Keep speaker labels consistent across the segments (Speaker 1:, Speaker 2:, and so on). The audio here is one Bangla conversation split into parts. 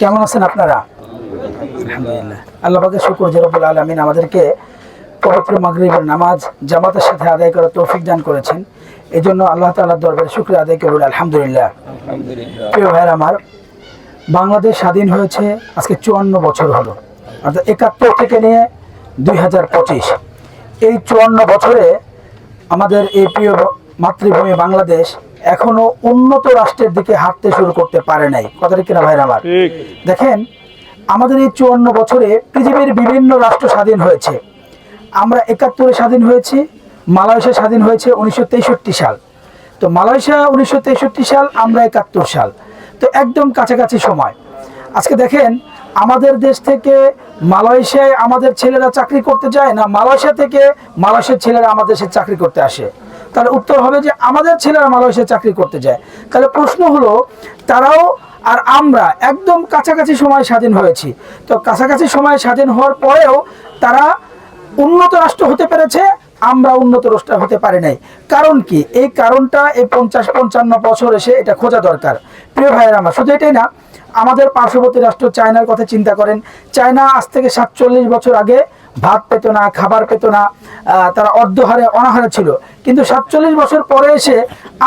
Speaker 1: কেমন আছেন আপনারা? আলহামদুলিল্লাহ। আল্লাহ পাকের শুকুর জরবুল আলমিন আমাদেরকে পবিত্র মাগরিবের নামাজ জামাতের সাথে আদায় করার তৌফিক দান করেছেন। এই জন্য আল্লাহ তাআলার দরবারে শুক্রিয়া আদায় করুন আলহামদুলিল্লাহ। প্রিয় ভাইয়ের আমার বাংলাদেশ স্বাধীন হয়েছে আজকে চুয়ান্ন বছর হলো। অর্থাৎ একাত্তর থেকে নিয়ে দুই হাজার পঁচিশ। এই চুয়ান্ন বছরে আমাদের এই প্রিয় মাতৃভূমি বাংলাদেশ এখনও উন্নত রাষ্ট্রের দিকে হাঁটতে শুরু করতে পারে নাই। কথাটা কিনা ভাইরা আমার? দেখেন আমাদের এই চুয়ান্ন বছরে পৃথিবীর বিভিন্ন রাষ্ট্র স্বাধীন হয়েছে। আমরা একাত্তরে স্বাধীন হয়েছি মালয়েশিয়া স্বাধীন হয়েছে উনিশশো তেষট্টি সাল। তো মালয়েশিয়া উনিশশো তেষট্টি সাল আমরা একাত্তর সাল। তো একদম কাছাকাছি সময়। আজকে দেখেন আমাদের দেশ থেকে মালয়েশিয়ায় আমাদের ছেলেরা চাকরি করতে যায় না, মালয়েশিয়া থেকে মালয়েশিয়ার ছেলেরা আমাদের দেশে চাকরি করতে আসে। তাহলে উত্তর হবে যে আমাদের ছেলেরা মালয়েশিয়ায় চাকরি করতে যায়। তাহলে প্রশ্ন হলো, তারাও আর আমরা একদম কাছাকাছি সময় স্বাধীন হয়েছি। তো কাছাকাছি সময় স্বাধীন হওয়ার পরেও তারা উন্নত রাষ্ট্র হতে পেরেছে আমরা উন্নত রাষ্ট্র হতে পারি নাই। কারণ কি? এই কারণটা এই পঞ্চাশ পঞ্চান্ন বছর এসে এটা খোঁজা দরকার। প্রিয় ভাইয়ের আমার, শুধু এটাই না, আমাদের পার্শ্ববর্তী রাষ্ট্র চায়নার কথা চিন্তা করেন। চায়না আজ থেকে সাতচল্লিশ বছর আগে ভাত পেত না, খাবার পেত না তারা অর্ধহারে, অনাহারে ছিল। কিন্তু সাতচল্লিশ বছর পরে এসে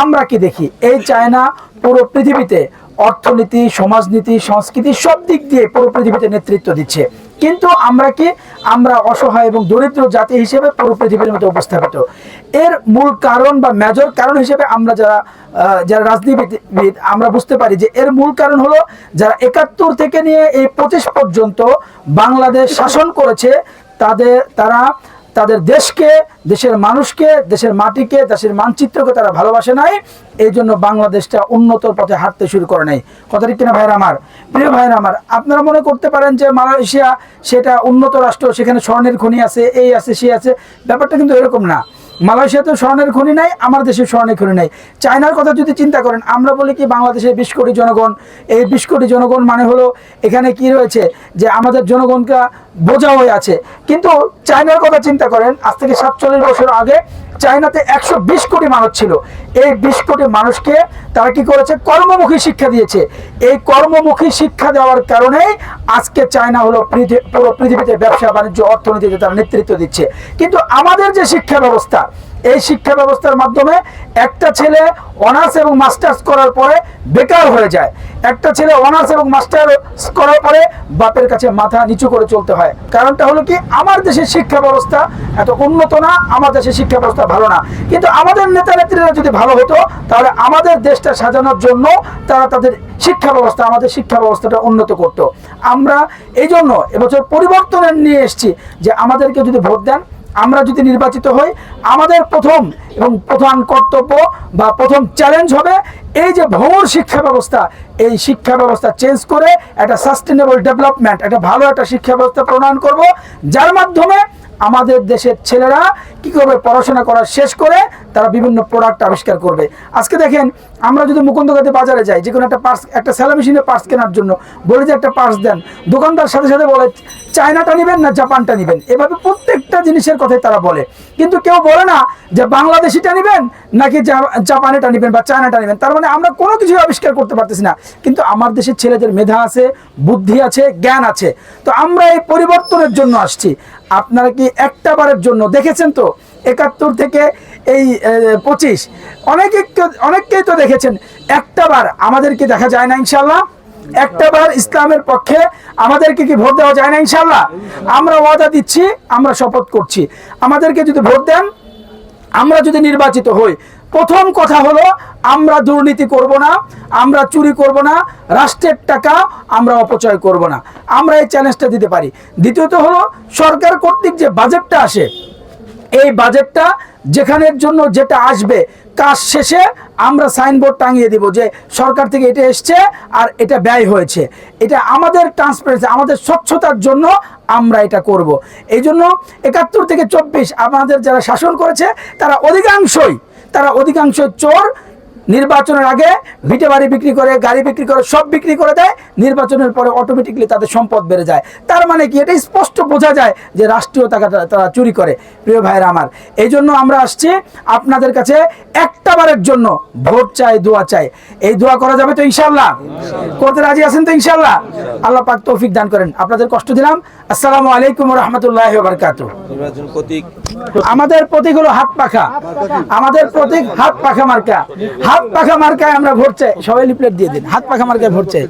Speaker 1: আমরা কি দেখি? এই চায়না পুরো পৃথিবীতে অর্থনীতি, সমাজনীতি, সংস্কৃতি সব দিক দিয়ে পুরো পৃথিবীতে নেতৃত্ব দিচ্ছে। কিন্তু আমরা কি? আমরা অসহায় এবং দরিদ্র জাতি হিসেবে পুরো পৃথিবীর মধ্যে উপস্থাপিত। এর মূল কারণ বা মেজর কারণ হিসেবে আমরা যারা যারা রাজনীতিবিদ, আমরা বুঝতে পারি যে এর মূল কারণ হলো যারা একাত্তর থেকে নিয়ে এই পঁচিশ পর্যন্ত বাংলাদেশ শাসন করেছে, তাদের, তারা তাদের দেশকে, দেশের মানুষকে, দেশের মাটিকে, দেশের মানচিত্রকে তারা ভালোবাসে নাই। এই জন্য বাংলাদেশটা উন্নত পথে হাঁটতে শুরু করে নাই। কথাটি কিনা ভাইরা আমার? প্রিয় ভাইয়ের আমার, আপনারা মনে করতে পারেন যে মালয়েশিয়া সেটা উন্নত রাষ্ট্র, সেখানে স্বর্ণের খনি আছে, এই আছে, সে আছে। ব্যাপারটা কিন্তু এরকম না। মালয়েশিয়াতে স্বর্ণের খনি নাই, আমার দেশে স্বর্ণের খনি নাই। চায়নার কথা যদি চিন্তা করেন, আমরা বলি কি বাংলাদেশের বিশ কোটি জনগণ, এই বিশ কোটি জনগণ মানে হলো এখানে কি রয়েছে যে আমাদের জনগণকে বোঝা হয়ে আছে। কিন্তু চায়নার কথা চিন্তা করেন, আজ থেকে সাতচল্লিশ বছর আগে চায়নাতে একশো বিশ কোটি মানুষ ছিল। এই বিশ কোটি মানুষকে তারা কি করেছে? কর্মমুখী শিক্ষা দিয়েছে। এই কর্মমুখী শিক্ষা দেওয়ার কারণেই আজকে চায়না হলো পুরো পৃথিবীতে ব্যবসা বাণিজ্য অর্থনীতিতে তারা নেতৃত্ব দিচ্ছে। কিন্তু আমাদের যে শিক্ষা ব্যবস্থা এই শিক্ষা ব্যবস্থার মাধ্যমে একটা ছেলে অনার্স এবং মাস্টার্স করার পরে বেকার হয়ে যায়। একটা ছেলে অনার্স এবং মাস্টার্স করার পরে বাপের কাছে মাথা নিচু করে চলতে হয়। কারণটা হলো কি? আমার দেশের শিক্ষা ব্যবস্থা এত উন্নত না, আমার দেশের শিক্ষা ব্যবস্থা ভালো না। কিন্তু আমাদের নেতা নেত্রীরা যদি ভালো হতো, তাহলে আমাদের দেশটা সাজানোর জন্য তারা তাদের শিক্ষা ব্যবস্থা, আমাদের শিক্ষা ব্যবস্থাটা উন্নত করত। আমরা এই জন্য এবছর পরিবর্তনের নিয়ে এসেছি যে আমাদেরকে যদি ভোট দেন আমরা যদি নির্বাচিত হই আমাদের প্রথম এবং প্রধান কর্তব্য বা প্রথম চ্যালেঞ্জ হবে এই যে ভ্রমণ শিক্ষা ব্যবস্থা, এই শিক্ষা ব্যবস্থা চেঞ্জ করে একটা সাস্টেনেবল ডেভেলপমেন্ট একটা ভালো একটা শিক্ষা ব্যবস্থা প্রণয়ন করব। যার মাধ্যমে আমাদের দেশের ছেলেরা কি করবে, পড়াশোনা করা শেষ করে তারা বিভিন্ন প্রোডাক্ট আবিষ্কার করবে। আজকে দেখেন, আমরা যদি মুকুন্দগাতি বাজারে যাই, যে কোনো একটা পার্স একটা সেলা মেশিনের পার্স কেনার জন্য, বলে যে একটা পার্স দেন, দোকানদার সাথে সাথে বলে, চায়নাটা নেবেন না জাপানটা নেবেন? এভাবে প্রত্যেকটা জিনিসের কথাই তারা বলে। কিন্তু কেউ বলে না যে বাংলাদেশিটা নেবেন নাকি জাপানেটা নেবেন বা চায়নাটা নেবেন? তার মানে আমরা কোনো কিছু আবিষ্কার করতে পারতেছি না। কিন্তু আমার দেশের ছেলেদের মেধা আছে, বুদ্ধি আছে, জ্ঞান আছে। তো আমরা এই পরিবর্তনের জন্য আসছি। আপনারা কি একটা বারের জন্য দেখেছেন তো? একাত্তর থেকে এই পঁচিশ। অনেকে অনেককেই তো দেখেছেন। একটা বার আমাদেরকে দেখা যায় না ইনশাল্লাহ একটা বার ইসলামের পক্ষে আমাদেরকে কি ভোট দেওয়া যায় না ইনশাল্লাহ আমরা ওয়াদা দিচ্ছি, আমরা শপথ করছি। আমাদেরকে যদি ভোট দেন আমরা যদি নির্বাচিত হই, প্রথম কথা হলো আমরা দুর্নীতি করব না, আমরা চুরি করব না, রাষ্ট্রের টাকা আমরা অপচয় করব না। আমরা এই চ্যালেঞ্জটা দিতে পারি। দ্বিতীয়ত হলো সরকার কর্তৃক যে বাজেটটা আসে, এই বাজেটটা যেখানের জন্য যেটা আসবে কাজ শেষে আমরা সাইনবোর্ড টাঙিয়ে দিব যে সরকার থেকে এটা এসছে আর এটা ব্যয় হয়েছে। এটা আমাদের ট্রান্সপারেন্সি আমাদের স্বচ্ছতার জন্য আমরা এটা করব। এই জন্য একাত্তর থেকে চব্বিশ আমাদের যারা শাসন করেছে, তারা অধিকাংশই, তারা অধিকাংশ চোর নির্বাচনের আগে ভিটে বাড়ি বিক্রি করে গাড়ি বিক্রি করে সব বিক্রি করে দেয় নির্বাচনের পরে অটোমেটিকলি তাদের সম্পদ বেড়ে যায়। তার মানে কি? এটা স্পষ্ট বোঝা যায় যে রাষ্ট্রীয় টাকা তারা চুরি করে প্রিয় ভাইয়েরা আমার। এই জন্য আমরা আসছি আপনাদের কাছে একটা বারের জন্য ভোট চাই দোয়া চাই। এই দোয়া করা যাবে তো ইনশাল্লাহ করতে রাজি আছেন তো ইনশাল্লাহ আল্লাহ পাক তৌফিক দান করেন। আপনাদের কষ্ট দিলাম। আসসালামু আলাইকুম রহমতুল্লাহ বারকাতু আমাদের প্রতীক হলো হাত পাখা। আমাদের প্রতীক হাত পাখা মার্কা। হাত পাখা মার্কায় আমরা ভোট চাই সবাই লিপলেট দিয়ে দিন হাত পাখা মার্কায় ভোট চাই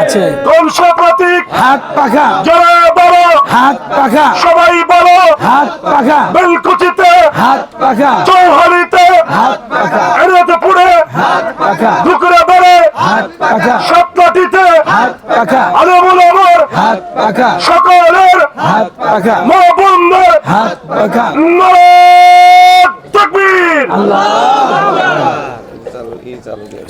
Speaker 2: আছে
Speaker 1: আছে
Speaker 2: প্রতীক
Speaker 1: হাত পাখা
Speaker 2: যারা বলো
Speaker 1: হাত পাখা
Speaker 2: সবাই বলো
Speaker 1: হাত পাখা
Speaker 2: বেলকুচিতে
Speaker 1: হাত পাখা
Speaker 2: চৌহালিতে
Speaker 1: হাত পাখা
Speaker 2: এনাদপুরে
Speaker 1: হাত পাখা
Speaker 2: দুকুরে বেড়ে
Speaker 1: হাত পাখা
Speaker 2: সাতলাটিতে
Speaker 1: হাত পাখা
Speaker 2: আলমুল আমার
Speaker 1: হাত পাখা
Speaker 2: সকলের
Speaker 1: হাত পাখা
Speaker 2: মা বন্ধের
Speaker 1: হাত পাখা
Speaker 2: নারায়ণ
Speaker 3: দিয়ে